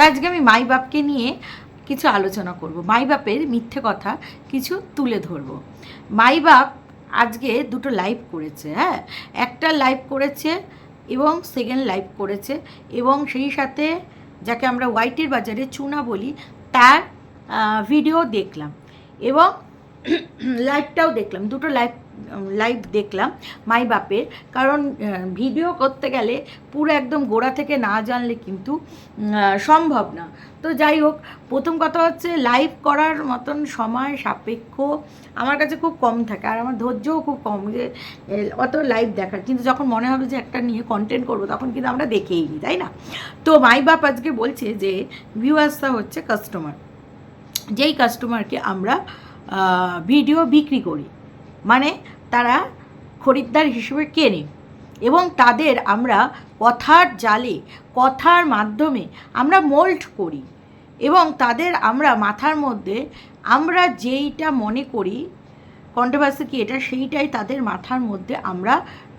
তা আজকে আমি মাই বাপকে নিয়ে কিছু আলোচনা করব। মাই বাপের মিথ্যে কথা কিছু তুলে ধরবো। মাই বাপ আজকে দুটো লাইভ করেছে হ্যাঁ? একটা লাইভ করেছে এবং সেকেন্ড লাইভ করেছে এবং সেই সাথে যাকে আমরা হোয়াইটের বাজারে চুনা বলি, তার ভিডিও দেখলাম এবং লাইভটাও দেখলাম, দুটো লাইভ লাইভ দেখলাম, মাই বাপের। কারণ ভিডিও করতে গেলে পুরো একদম গোড়া থেকে না জানলে কিন্তু সম্ভব না। তো যাই হোক, প্রথম কথা হচ্ছে লাইভ করার মতন সময় সাপেক্ষ আমার কাছে খুব কম থাকে, আর আমার ধৈর্যও খুব কম যে অত লাইভ দেখার। কিন্তু যখন মনে হবে যে একটা নিয়ে কন্টেন্ট করব, তখন কিন্তু আমরা দেখেই নিই তাই না? তো মাই বাপ আজকে বলছে যে ভিউয়ার্সটা হচ্ছে কাস্টমার যেই কাস্টমারকে আমরা ভিডিও বিক্রি করি। মানে তারা খরিদ্দার হিসেবে কেনে। এবং তাদের আমরা কথার জালে, কথার মাধ্যমে আমরা মোল্ড করি। এবং তাদের আমরা মাথার মধ্যে আমরা যেইটা মনে করি কন্ট্রোভার্সি কি এটা, সেইটাই তাদের মাথার মধ্যে আমরা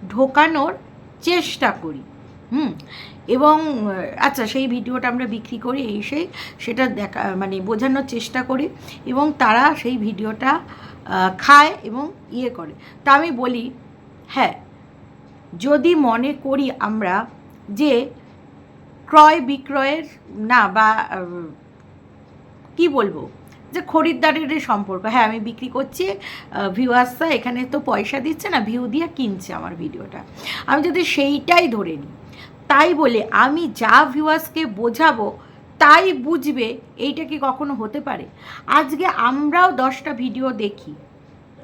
ঢোকানোর চেষ্টা করি। হুম। এবং আচ্ছা সেই ভিডিওটা আমরা বিক্রি করি এই সেই, সেটা দেখা মানে বোঝানোর চেষ্টা করি এবং তারা সেই ভিডিওটা খায় এবং ইয়ে করে। তা আমি বলি হ্যাঁ যদি মনে করি আমরা যে ক্রয় বিক্রয়ের না বা কি বলব? যে খরিদ্দারের সম্পর্ক। হ্যাঁ আমি বিক্রি করছি ভিউয়ার্সরা এখানে তো পয়সা দিচ্ছে না ভিউ দিয়ে কিনছে আমার ভিডিওটা। আমি যদি সেইটাই ধরে নিই, তাই বলে আমি যা ভিউয়ার্সকে বোঝাবো, তাই বুঝবে এইটা কি কখনো হতে পারে? আজকে আমরাও দশটা ভিডিও দেখি।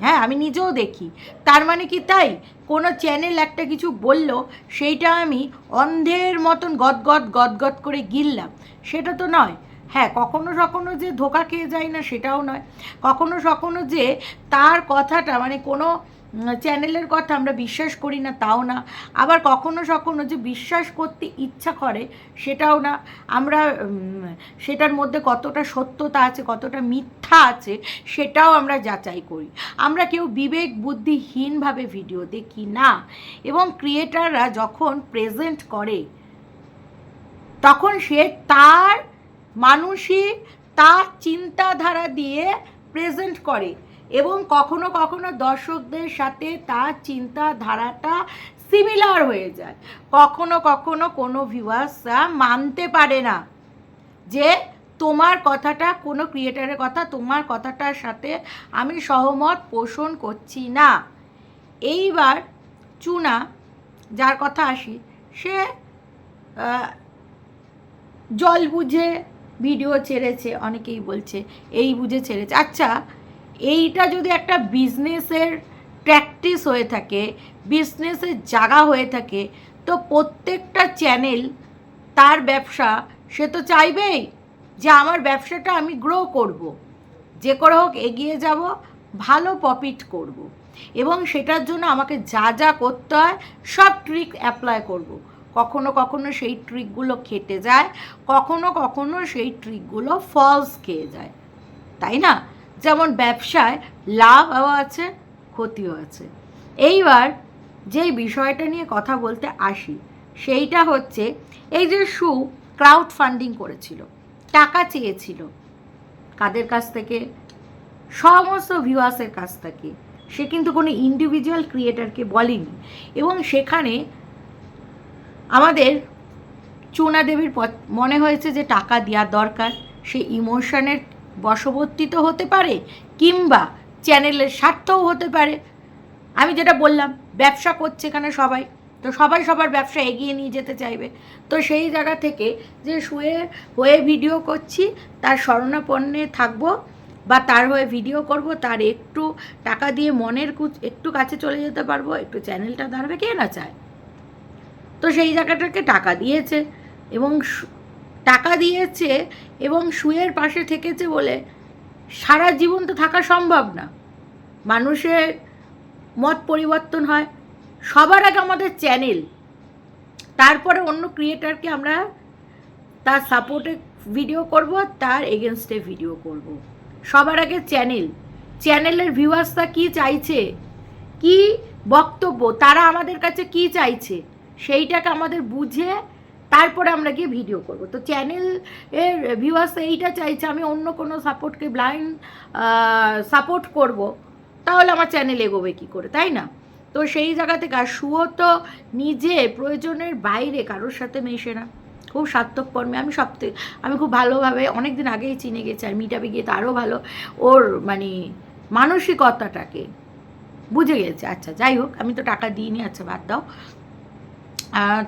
হ্যাঁ আমি নিজেও দেখি। তার মানে কি তাই? কোনো চ্যানেল একটা কিছু বলল, সেইটা আমি অন্ধের মতন গদগদ গদগদ করে গিললাম। সেটা তো নয়। হ্যাঁ কখনো কখনো যে ধোকা খেয়ে যায় না সেটাও নয়। কখনো কখনো যে তার কথাটা মানে কোনো চ্যানেলের কথা আমরা বিশ্বাস করি না, তাও না। আবার কখনো কখনো যে বিশ্বাস করতে ইচ্ছা করে, সেটাও না। আমরা সেটার মধ্যে কতটা সত্যতা আছে, কতটা মিথ্যা আছে, সেটাও আমরা যাচাই করি। আমরা কেউ বিবেক বুদ্ধিহীনভাবে ভিডিও দেখি না। এবং ক্রিয়েটাররা যখন প্রেজেন্ট করে, তখন সে তার মানসিক তার চিন্তাধারা দিয়ে প্রেজেন্ট করে এবং কখনো কখনো দর্শকদের সাথে তার চিন্তাধারাটা সিমিলার হয়ে যায়। কখনো কখনো কোনো ভিউয়ার্সরা মানতে পারে না যে তোমার কথাটা, কোনো ক্রিয়েটারের কথা, তোমার কথাটার সাথে আমি সহমত পোষণ করছি না। এইবার চুনা, যার কথা আসি, সে জল বুঝে ভিডিও ছেড়েছে, অনেকেই বলছে, এই বুঝে ছেড়েছে আচ্ছা এইটা যদি একটা বিজনেসের প্র্যাকটিস হয়ে থাকে বিজনেসের জায়গা হয়ে থাকে, তো প্রত্যেকটা চ্যানেল তার ব্যবসা, সে তো চাইবেই যে আমার ব্যবসাটা আমি গ্রো করব। যে করে হোক এগিয়ে যাব, ভালো প্রফিট করব। এবং সেটার জন্য আমাকে যা যা করতে হয়, সব ট্রিক অ্যাপ্লাই করব। কখনো কখনো সেই ট্রিকগুলো খেটে যায়, কখনো কখনো সেই ট্রিকগুলো ফলস খেয়ে যায়। তাই না? যেমন ব্যবসায় লাভও আছে, ক্ষতিও আছে। এইবার যেই বিষয়টা নিয়ে কথা বলতে আসি, সেইটা হচ্ছে এই যে সু ক্রাউড ফান্ডিং করেছিল, টাকা চেয়েছিল কাদের কাছ থেকে? সমস্ত ভিউয়ার্সের কাছ থেকে। সে কিন্তু কোনো ইন্ডিভিজুয়াল ক্রিয়েটারকে বলেনি। এবং সেখানে আমাদের চুনা দেবীর মনে হয়েছে যে টাকা দেওয়ার দরকার। সে ইমোশনের বশবর্তী তো হতে পারে, কিংবা চ্যানেলের স্বার্থও হতে পারে। আমি যেটা বললাম, ব্যবসা করছে এখানে সবাই? তো সবাই সবার ব্যবসা এগিয়ে নিয়ে যেতে চাইবে। তো সেই জায়গা থেকে যে শুয়ে হয়ে ভিডিও করছি, তার শরণাপন্নে থাকব, বা তার হয়ে ভিডিও করব, তার একটু টাকা দিয়ে মনের একটু কাছে চলে যেতে পারব, একটু চ্যানেলটা দাঁড়াবে কে না চায়? তো সেই জায়গাটাকে টাকা দিয়েছে এবং টাকা দিয়েছে এবং শুয়ের পাশে থেকেছে বলে সারা জীবন তো থাকা সম্ভব না। মানুষের মত পরিবর্তন হয়। সবার আগে আমাদের চ্যানেল, তারপরে অন্য ক্রিয়েটারকে আমরা তার সাপোর্টে ভিডিও করব, তার এগেনস্টে ভিডিও করব। সবার আগে চ্যানেল, চ্যানেলের ভিউয়ার্সরা কি চাইছে? কি বক্তব্য? তারা আমাদের কাছে কি চাইছে? সেইটাকে আমাদের বুঝে তারপরে আমরা গিয়ে ভিডিও করব। তো চ্যানেল এর ভিউয়ার্স এইটা চাইছে, আমি অন্য কোনো সাপোর্টকে ব্লাইন্ড সাপোর্ট করব, তাহলে আমার চ্যানেল এগোবে কী করে, তাই না? তো সেই জায়গা থেকে আর শুয়ো তো নিজে, প্রয়োজনের বাইরে কারোর সাথে মেশে না। খুব সার্থককর্মে আমি সব আমি খুব ভালোভাবে অনেক দিন আগেই চিনে গেছি, আর মিটাবে গিয়ে তো আরও ভালো, ওর মানে মানসিকতাটাকে বুঝে গেছে। আচ্ছা যাই হোক, আমি তো টাকা দিইনি আচ্ছা বাদ দাও।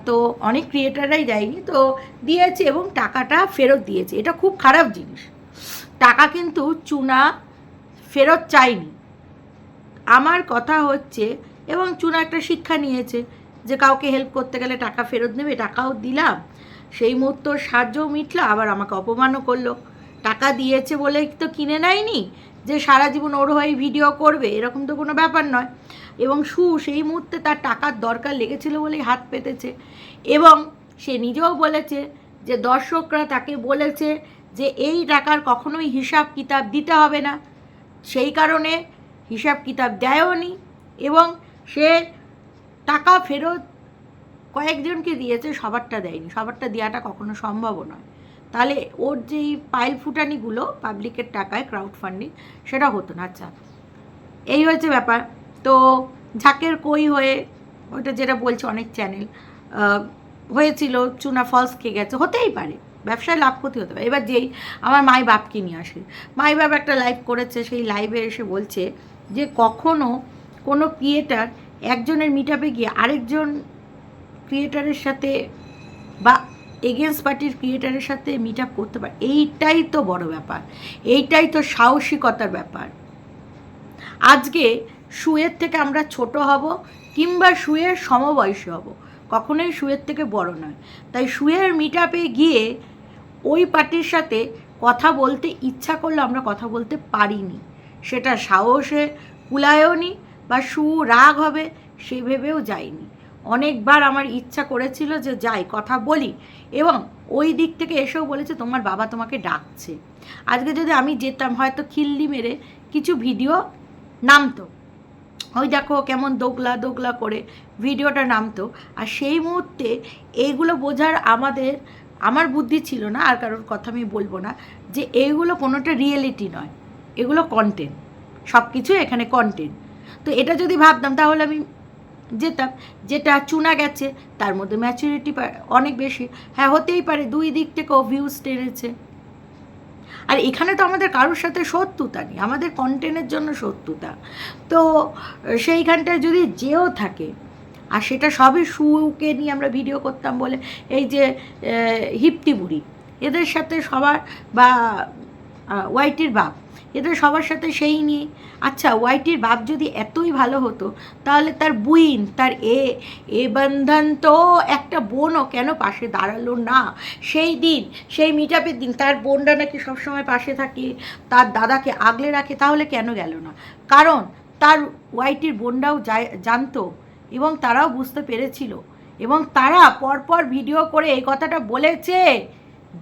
তো অনেক ক্রিয়েটাররাই দেয়নি, তো দিয়েছে এবং টাকাটা ফেরত দিয়েছে। এটা খুব খারাপ জিনিস। টাকা কিন্তু চুনা ফেরত চাইনি। আমার কথা হচ্ছে, এবং চুনা একটা শিক্ষা নিয়েছে যে কাউকে হেল্প করতে গেলে টাকা ফেরত নেবে, টাকাও দিলাম। সেই মুহূর্ত সাহায্যও মিটলো, আবার আমাকে অপমানও করল। টাকা দিয়েছে বলে তো কিনে নেয়নি, যে সারা জীবন ওর হয়ে ভিডিও করবে, এরকম তো কোনো ব্যাপার নয়। এবং সু সেই মুহূর্তে তার টাকার দরকার লেগেছিল বলেই হাত পেতেছে। এবং সে নিজেও বলেছে যে দর্শকরা তাকে বলেছে যে এই টাকার কখনোই হিসাব কিতাব দিতে হবে না। সেই কারণে হিসাব কিতাব দেয়ও নি এবং সে টাকা ফেরত কয়েকজনকে দিয়েছে, সবারটা দেয়নি। সবারটা দেওয়াটা কখনো সম্ভবও নয়। তাহলে ওর যেই পাইল ফুটানিগুলো পাবলিকের টাকায় ক্রাউড ফান্ডিং সেটা হতো না। আচ্ছা এই হয়েছে ব্যাপার। তো ঝাঁকের কই হয়ে ওইটা যেটা বলছে অনেক চ্যানেল হয়েছিল চুনা ফলস খেয়ে গেছে, হতেই পারে, ব্যবসায় লাভ ক্ষতি হতে পারে। এবার যেই আমার মাই বাপকে নিয়ে আসে, মাই বাপ একটা লাইভ করেছে, সেই লাইভে এসে বলছে যে কখনো কোনো ক্রিয়েটার একজনের মিটাপে গিয়ে আরেকজন ক্রিয়েটারের সাথে বা এগেনস্ট পার্টির ক্রিয়েটারের সাথে মিট আপ করতে পারে, এইটাই তো বড় ব্যাপার, এইটাই তো সাহসিকতার ব্যাপার। আজকে শুয়ের থেকে আমরা ছোট হব কিংবা শুয়ের সমবয়সী হব। কখনোই শুয়ের থেকে বড় নয়। তাই শুয়ের মিট আপে গিয়ে ওই পার্টির সাথে কথা বলতে ইচ্ছা করলে আমরা কথা বলতে পারিনি। সেটা সাহসে কুলায়ও নি বা সু রাগ হবে সে ভেবেও যায়নি। অনেকবার আমার ইচ্ছা করেছিল যে যাই, কথা বলি এবং ওই দিক থেকে এসেও বলেছে, তোমার বাবা তোমাকে ডাকছে। আজকে যদি আমি যেতাম, হয়তো খিল্লি মেরে কিছু ভিডিও নামতো। ওই দেখো কেমন দোগলা দোগলা করে ভিডিওটা নামতো আর সেই মুহূর্তে এইগুলো বোঝার আমাদের, আমার বুদ্ধি ছিল না, আর কারোর কথা আমি বলব না, যে এইগুলো কোনোটা রিয়েলিটি নয়। এগুলো কন্টেন্ট সব কিছু এখানে কন্টেন্ট তো এটা যদি ভাবতাম, তাহলে আমি যেতাম। যেটা চুনা গেছে, তার মধ্যে ম্যাচুরিটি অনেক বেশি। হ্যাঁ হতেই পারে, দুই দিক থেকেও ভিউজ টেনেছে। আর এখানে তো আমাদের কারোর সাথে শত্রুতা নেই, আমাদের কন্টেন্টের জন্য শত্রুতা। তো সেইখানটায় যদি যেও থাকে, আর সেটা সবই শুকে নিয়ে আমরা ভিডিও করতাম বলে, এই যে হিপ্তিমুড়ি এদের সাথে সবার বা ওয়াইটির বাপ এদের সবার সাথে সেই নিয়ে। আচ্ছা ওয়াইটির বাপ যদি এতই ভালো হতো, তাহলে তার বুইন, তার এ এ বন্ধন তো একটা বোনও কেন পাশে দাঁড়াল না? সেই দিন, সেই মিটাপের দিন তার বোনরা নাকি সবসময় পাশে থাকে, তার দাদাকে আগলে রাখে, তাহলে কেন গেল না? কারণ তার ওয়াইটির বোনরাও জানতো এবং তারাও বুঝতে পেরেছিল এবং তারা পরপর ভিডিও করে এই কথাটা বলেছে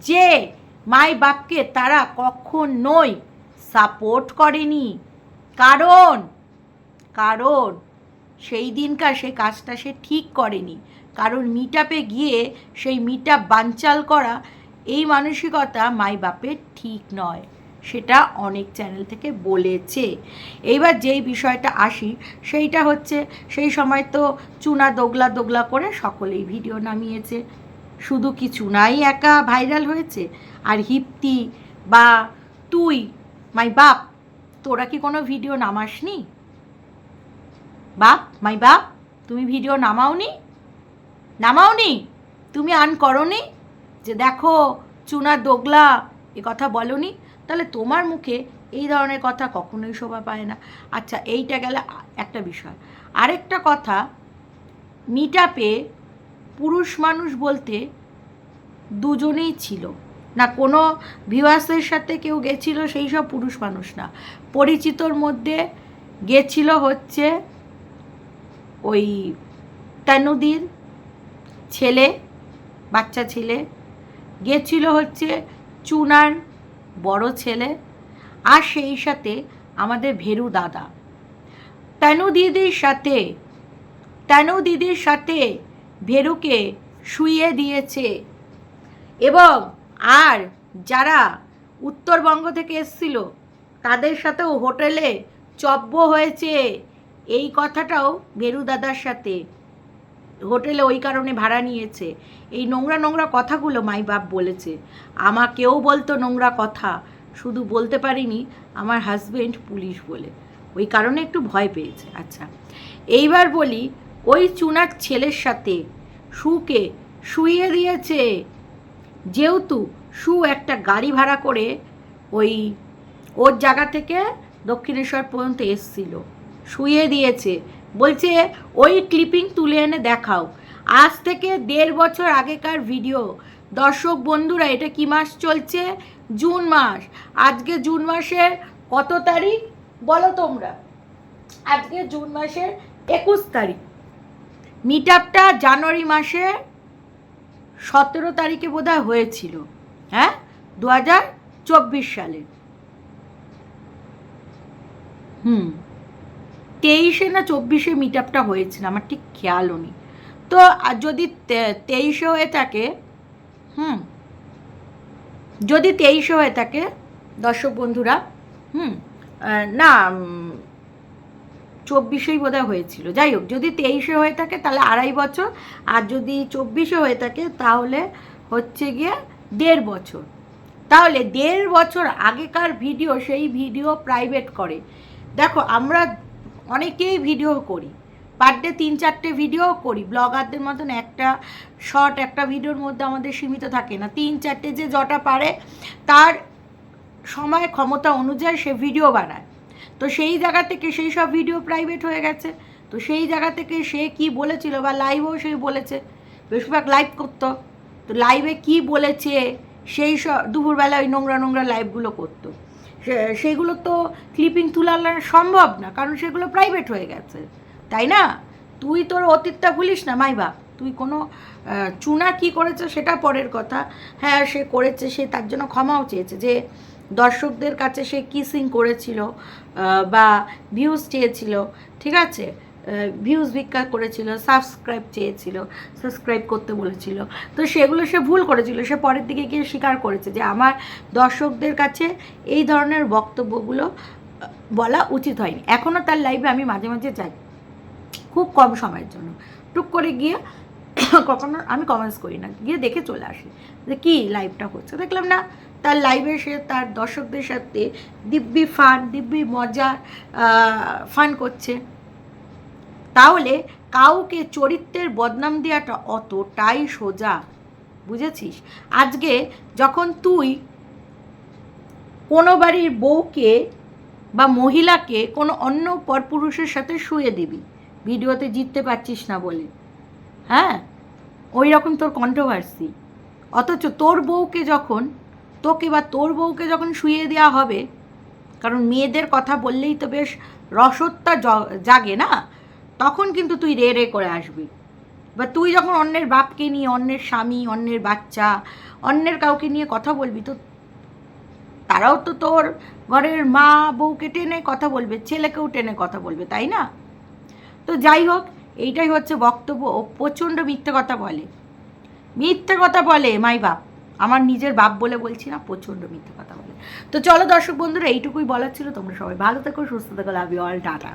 যে, মাই বাপকে তারা কখনোই সাপোর্ট করেনি। কারণ কারণ সেই দিনকার সে কাজটা সে ঠিক করেনি। কারণ মিট গিয়ে সেই মিট আপ বানচাল করা এই মানসিকতা মাই বাপের ঠিক নয়। সেটা অনেক চ্যানেল থেকে বলেছে। এইবার যেই বিষয়টা আসি, সেইটা হচ্ছে সেই সময় তো চুনা দোগলা দোগলা করে সকলেই ভিডিও নামিয়েছে। শুধু কি চুনাই একা ভাইরাল হয়েছে? আর হিপ্তি বা তুই মাই বাপ, তোরা কি কোনো ভিডিও নামাসনি? বাপ মাই বাপ, তুমি ভিডিও নামাওনি? নামাওনি? তুমি আন করনি? যে দেখো, চুনা দোগলা, এ কথা বলনি? তাহলে তোমার মুখে এই ধরনের কথা কখনোই শোভা পায় না। আচ্ছা এইটা গেলে একটা বিষয়। আরেকটা কথা মিটাপে পুরুষ মানুষ বলতে দুজনেই ছিল। না কোনো ভিউয়ার্সের সাথে কেউ গেছিল, সেই সব পুরুষ মানুষ না। পরিচিতর মধ্যে গেছিল হচ্ছে ওই তানুদির ছেলে, বাচ্চা ছেলে। গেছিল হচ্ছে চুনার বড় ছেলে আর সেই সাথে আমাদের ভেরু দাদা। তানু দিদির সাথে তানু দিদির সাথে ভেরুকে শুইয়ে দিয়েছে এবং আর যারা উত্তরবঙ্গ থেকে এসছিল, তাদের সাথেও হোটেলে চব্য হয়েছে। এই কথাটাও গেরু দাদার সাথে। হোটেলে ওই কারণে ভাড়া নিয়েছে। এই নোংরা নোংরা কথাগুলো মাই বাপ বলেছে। আমাকেও বলতো নোংরা কথা। শুধু বলতে পারিনি, আমার হাজবেন্ড পুলিশ বলে। ওই কারণে একটু ভয় পেয়েছে। আচ্ছা এইবার বলি, ওই চুনার ছেলের সাথে সুকে শুইয়ে দিয়েছে। যেহেতু সু একটা গাড়ি ভাড়া করে ওই ওর জায়গা থেকে দক্ষিণেশ্বর পর্যন্ত এসছিল। শুয়ে দিয়েছে। বলছে, ওই ক্লিপিং তুলে এনে দেখাও। আজ থেকে দেড় বছর আগেকার ভিডিও দর্শক বন্ধুরা, এটা কি মাস চলছে? জুন মাস। আজকে জুন মাসের কত তারিখ? বলো তোমরা। আজকে জুন মাসের একুশ তারিখ। মিট আপটা জানুয়ারি মাসের সতেরো তারিখে বোধহয় হয়েছিল হ্যাঁ? দু হাজার চব্বিশ সালে। হুম। তেইশে না চব্বিশে মিট আপটা হয়েছিল, আমার ঠিক খেয়ালও নেই। তো আর যদি তেইশে হয়ে থাকে, হুম। যদি তেইশে হয়ে থাকে, দর্শক বন্ধুরা, হুম না চব্বিশেই বোধহয় হয়েছিল। যাই হোক, যদি তেইশে হয়ে থাকে তাহলে আড়াই বছর, আর যদি চব্বিশে হয়ে থাকে তাহলে হচ্ছে গিয়ে দেড় বছর। তাহলে দেড় বছর আগেকার ভিডিও সেই ভিডিও প্রাইভেট করে। দেখো, আমরা অনেকেই ভিডিও করি। পার ডে তিন চারটে ভিডিও করি। ব্লগারদের মতন একটা শর্ট একটা ভিডিওর মধ্যে আমাদের সীমিত থাকে না। তিন চারটে যে যটা পারে, তার সময় ক্ষমতা অনুযায়ী সে ভিডিও বানায়। তো সেই জায়গা থেকে সেই সব ভিডিও প্রাইভেট হয়ে গেছে। তো সেই জায়গা থেকে সে কি বলেছিল বা লাইভেও সে বলেছে। বেশিরভাগ লাইভ করতো। তো লাইভে কি বলেছে, সেই সব দুপুরবেলা ওই নোংরা নোংরা লাইভগুলো করতো। সেগুলো তো ক্লিপিং তোলা সম্ভব না, কারণ সেগুলো প্রাইভেট হয়ে গেছে। তাই না? তুই তোর অতীতটা ভুলিস না, মাইবা। তুই কোনো চুনা কি করেছে সেটা পরের কথা। হ্যাঁ সে করেছে, সে তার জন্য ক্ষমাও চেয়েছে যে দর্শকদের কাছে সে কিসিং করেছিল বা ভিউজ চেয়েছিল, ঠিক আছে? ভিউজ ভিক্ষা করেছিল সাবস্ক্রাইব চেয়েছিল সাবস্ক্রাইব করতে বলেছিল। তো সেগুলো সে ভুল করেছিল, সে পরের দিকে গিয়ে স্বীকার করেছে যে আমার দর্শকদের কাছে এই ধরনের বক্তব্যগুলো বলা উচিত হয়নি। এখনও তার লাইভে আমি মাঝে মাঝে যাই, খুব কম সময়ের জন্য। টুক করে গিয়ে কখনো আমি কমেন্টস করি না, গিয়ে দেখে চলে আসি যে কী লাইভটা হচ্ছে। দেখলাম না তার লাইভে সে তার দর্শকদের সাথে দিব্যি ফান দিব্যি মজা ফান করছে। তাহলে কাউকে চরিত্রের বদনাম দেওয়াটা অতটাই সোজা, বুঝেছিস? আজকে যখন তুই কোনো বাড়ির বউকে বা মহিলাকে কোনো অন্য পরপুরুষের সাথে শুয়ে দিবি, ভিডিওতে জিততে পারছিস না বলে হ্যাঁ? ওই রকম তোর কন্ট্রোভার্সি অথচ তোর বউকে যখন তোকে বা তোর বউকে যখন শুয়ে দেওয়া হবে, কারণ মেয়েদের কথা বললেই তো বেশ রসত্তা জাগে না? তখন কিন্তু তুই রে রে করে আসবি। বা তুই যখন অন্যের বাপকে নিয়ে, অন্যের স্বামী, অন্যের বাচ্চা, অন্যের কাউকে নিয়ে কথা বলবি, তো তারাও তো তোর ঘরের মা বউকে টেনে কথা বলবে, ছেলেকেও টেনে কথা বলবে, তাই না? তো যাই হোক, এইটাই হচ্ছে বক্তব্য ও প্রচণ্ড মিথ্যে কথা বলে। মিথ্যে কথা বলে, মাই বাপ। আমার নিজের বাপ বলে বলছি না, প্রচণ্ড মিথ্যে কথা বলে। তো চলো দর্শক বন্ধুরা, এইটুকুই বলার ছিল। তোমরা সবাই ভালো থেকো, সুস্থ থেকো লাভ ইউ অল টাটা।